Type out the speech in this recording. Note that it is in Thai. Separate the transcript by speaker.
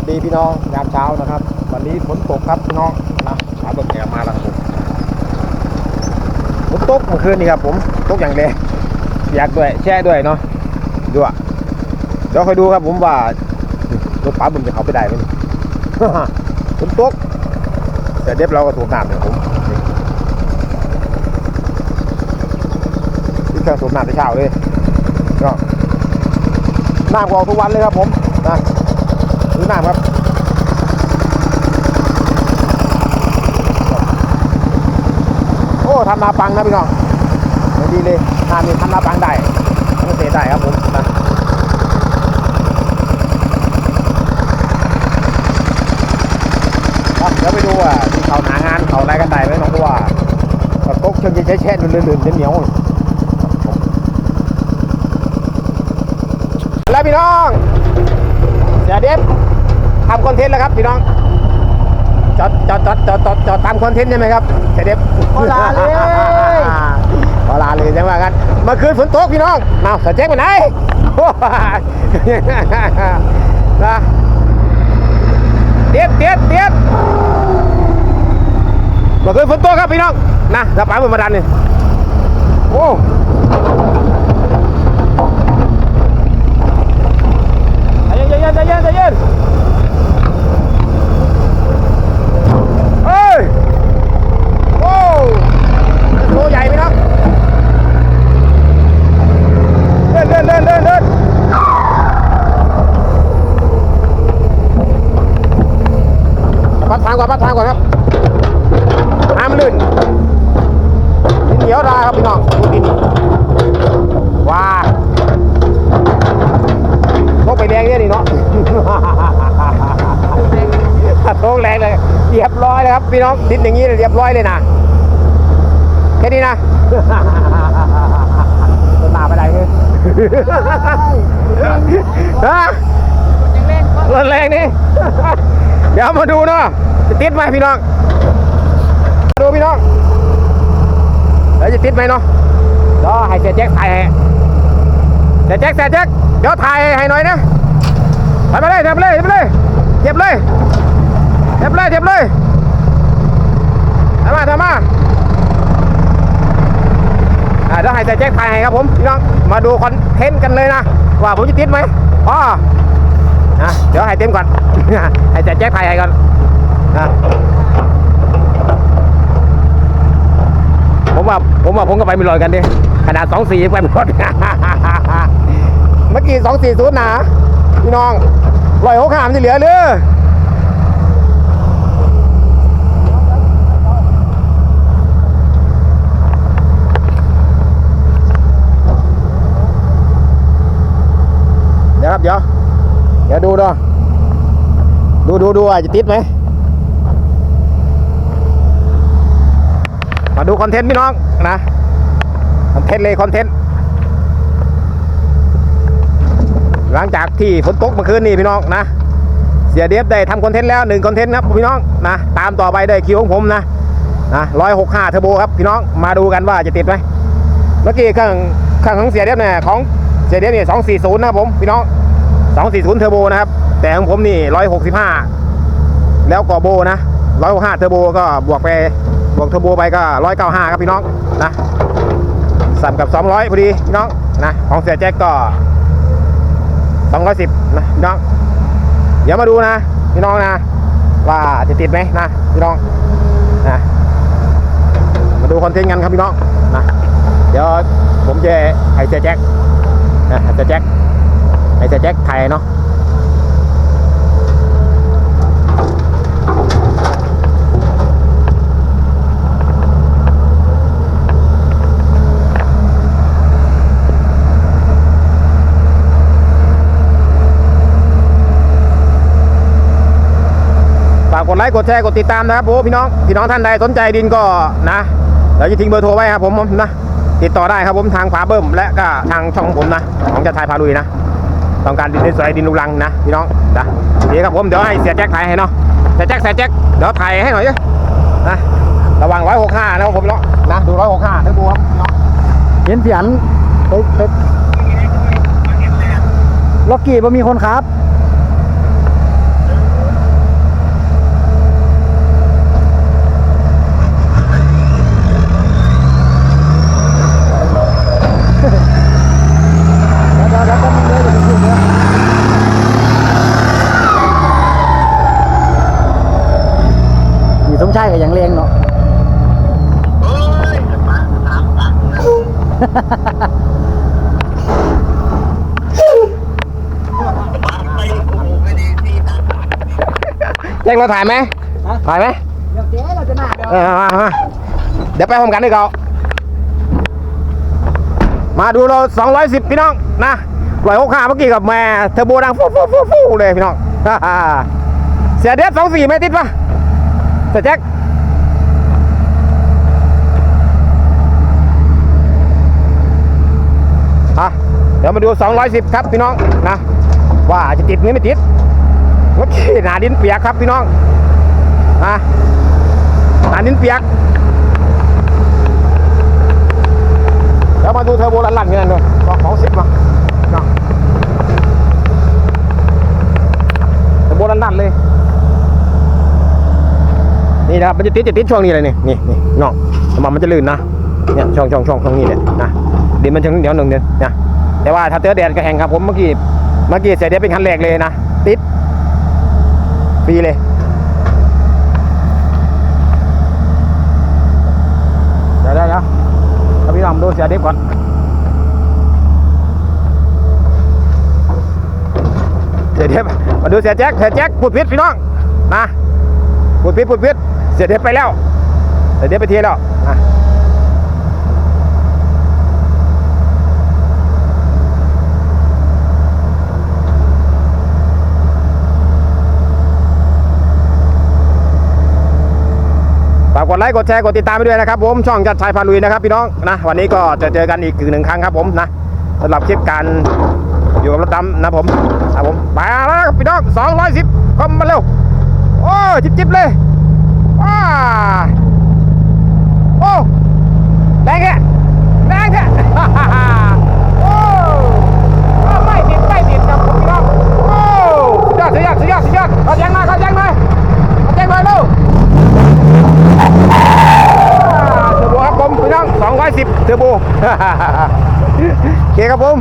Speaker 1: วัสดีพี่น้องยามเช้านะครับ วันนี้ฝนตกครับพี่น้องนะขาตกแก่มาแล้วผมฝนตกเมื่อคืนนี่ครับผมตกอย่างแรงอยากด้วยแช่ด้วยเนาะดูอะเดี๋ยวคอยดูครับผมว่ารถป้าบุญจะเขาไปได้ไหมฝนตกแต่เด็บเราก็ถูกน้ำเนี่ยผมที่เครื่องสูบน้ำในเช้าเลยก็น้ำก็ออกทุกวันเลยครับผมนะ ซื้อน้ำครับโอ้ทำนาปังนะพี่น้องดีเลยน้ำนี่ทำนาปังได้ไม่เสียได้ครับผมนะครับเดี๋ยวไปดูว่าที่เขาหนางานเขาอะไรกันได้ไหมน้องเพราะว่าตะกกเชิงจะแช่ๆลื่นๆเหนียวแล้วพี่น้อง ทำคอนเทนต์แล้วครับพี่น้องจอดจอดจอดจอดจอดจอดตามคอนเทนต์ใช่ไหมครับเสียเดฟ
Speaker 2: ขอลาเลย
Speaker 1: ขอลาเลยจังว่ากันเมื่อคืนฝนตกพี่น้องเอาเสียแจ็คไปไหนโอ้ยนะเตียดเตียดเตียดเมื่อคืนฝนตกครับพี่น้องนะถ้าป๋าเป็นมาดันนี่โอ้ใจเย็นใจเย็นใจเย็นเฮ้ย โอ้โลใหญ่ไหมน้องเดินเดินเดินเดินเดินพัดทางก่อนพัดทางก่อนครับน้ำลื่นดินเหนียวดาครับพี่น้องดูดินว้าพวกไปแรงเนี่ยนี่เนาะ โค้งแรงเลยเรียบร้อยเลย ครับพี่น้องดินอย่างนี้เรียบร้อยเลยนะแค่นี้นะต้นหนาไปไหนเนี่ยฮะรถแรงนี่เดี๋ยวมาดูเนาะจะติดไหมพี่น้องดูพี่น้องเดี๋ยวจะติดไหมเนาะเดี๋ยวให้เสียแจ็คถ่ายให้เสียแจ็คเสียแจ็คเดี๋ยวถ่ายให้หน่อยนะถ่ายไปเลยถ่ายไปเลยถ่ายไปเลยเจ็บเลยเจ็บเลยเจ็บเลย ทำมาทำมาอ่าเดี๋ยวให้แต่แจ็คถ่ายให้ครับผมพี่น้องมาดูคอนเทนต์กันเลยนะว่าผมจะติดไหมอ๋อนะเดี๋ยวให้เต็มก่อนให้แต่แจ็คถ่ายให้ก่อนนะผมว่าผมว่าผมก็ไปไม่ลอยกันดิขนาดสองสี่ไปไม่รอดเมื่อกี้สองสี่ศูนย์นะพี่น้องลอยหกหามจะเหลือหรือเดี๋ยวครับเดี๋ยวเดี๋ยวดูเนาดูดูดูอาจจะติดไหมมาดูคอนเทนต์พี่น้องนะคอนเทนต์เลยคอนเทนต์หลังจากที่ฝนตกเมื่อคืนนี้พี่น้องนะ เสียเดฟได้ทำคอนเทนต์แล้วหนึ่งคอนเทนต์ครับพี่น้องนะตามต่อไปได้คิวของผมนะนะร้อยหกห้าเทอร์โบครับพี่น้องมาดูกันว่าจะติดไหมเมื่อกี้ข้างข้างของเสียเดฟเนี่ยของเสียเดฟเนี่ยสองสี่ศูนย์นะผมพี่น้อง 240เทอร์โบนะครับ แต่ของผมนี่ 165 แล้วก็โบนะ 165เทอร์โบก็บวกไปบวกเทอร์โบไปก็ 195 ครับพี่น้องนะสัมกับ 200พอดีพี่น้องนะของเสียแจ็คก็210นะพี่น้อง เดี๋ยวมาดูนะพี่น้องนะ ว่าจะติดไหมนะพี่น้องนะมาดูคอนเทนต์กันครับพี่น้องนะเดี๋ยวผมจะให้เสียแจ็คนะเสียแจ็ค ไอ้เจะแจ็คไทยเนาะฝากกดไลค์กดแชร์กดติดตามนะครับผมพี่น้องพี่น้องท่านใดสนใจดินก็นะเดี๋ยวจะทิ้งเบอร์โทรไว้ครับผมนะติดต่อได้ครับผมทางฝาเบิ้มและก็ทางช่องผมนะของจะทายพาลุยนะ ต้องการดินสวยดินลูกรังนะพี่น้องนะดีครับผมเดี๋ยวให้เสียแจ็คถ่ายให้เนาะเสียแจ็คเสียแจ็คเดี๋ยวถ่ายให้หน่อยเนะระวังร้อยหกห้านะครับผมเนาะนะดูร้อยหกห้าทั้งบูครับพี่น้อง
Speaker 2: เห็นเสียนไปไปล็อกกี้บ่มีคนครับ สมช่กับย่างเรียงเนาะ
Speaker 3: เอ้ยมาสามตังค์นะมาไปโอ้โหไม่ดีที่ตังค์
Speaker 1: แจ้งเราถ่ายไหมถ่ายไหม
Speaker 2: เดี๋ยวเจ๊เราจะหน้าเดี๋ยว
Speaker 1: เออมามาเดี๋ยวไปพร้อมกันดีกว่ามาดูเรา 210 พี่น้องนะปล่อยหกขาเมื่อกี้กับแม่เทอร์โบดังฟูฟูฟูฟูเลยพี่น้อง เสียเดฟสองสี่ไม่ติดปะ เสียแจ็คอะเดี๋ยวมาดู 210 ครับพี่น้องนะ ว่าจะติดหรือไม่ติดเมื่อกี้หนาดินเปียกครับพี่น้องนะหนาดินเปียกเดี๋ยวมาดูเทอร์โบลันๆกันหน่อยของของสิบมาเนาะเทอร์โบลันๆเลย นี่นะครับมันจะติดจะติดช่วงนี้เลยนี่นี่นี่น้องมันมันจะลื่นนะเนี่ยช่องช่องช่องช่องนี้เนี่ยนะดินมันถึงเดี๋ยวหนึ่งเดือนนะแต่ว่าถ้าเจอแดดก็แห้งครับผมเมื่อกี้เมื่อกี้เสียเดียเป็นคันแรกเลยนะติดฟรีเลยเดี๋ยวเดี๋ยวเดี๋ยวเอาพี่น้องดูเสียเดียก่อนเสียเดียมาดูเสียแจ็คเสียแจ็คพูดผิดพี่น้องนะพูดพิษพูดพิษ เสียเด็ดไปแล้วเสียเด็ดไปเทียแล้วอะฝากกดไลค์กดแชร์กดติดตามไปด้วยนะครับผมช่องจัดชายพาลุยนะครับพี่น้องนะวันนี้ก็จะเจอกันอีกหนึ่งครั้งครับผมนะสำหรับคลิปการอยู่กับรถดำนะผมครับผมไปแล้วพี่น้อง210คอมมาเร็วโอ้จิบจิบเลย ว้าโอ้แรงแค่แรงแค่โอ้โอ้ไม่ติดไม่ติดครับผมพี่น้องโอ้สุดยอดสุดยอดสุดยอดสุดยอดเขาแจ้งมาเขาแจ้งมาเขาแจ้งมาเร็วอ่าเทอร์โบครับผมพี่น้อง210เทอร์โบโอเคครับผม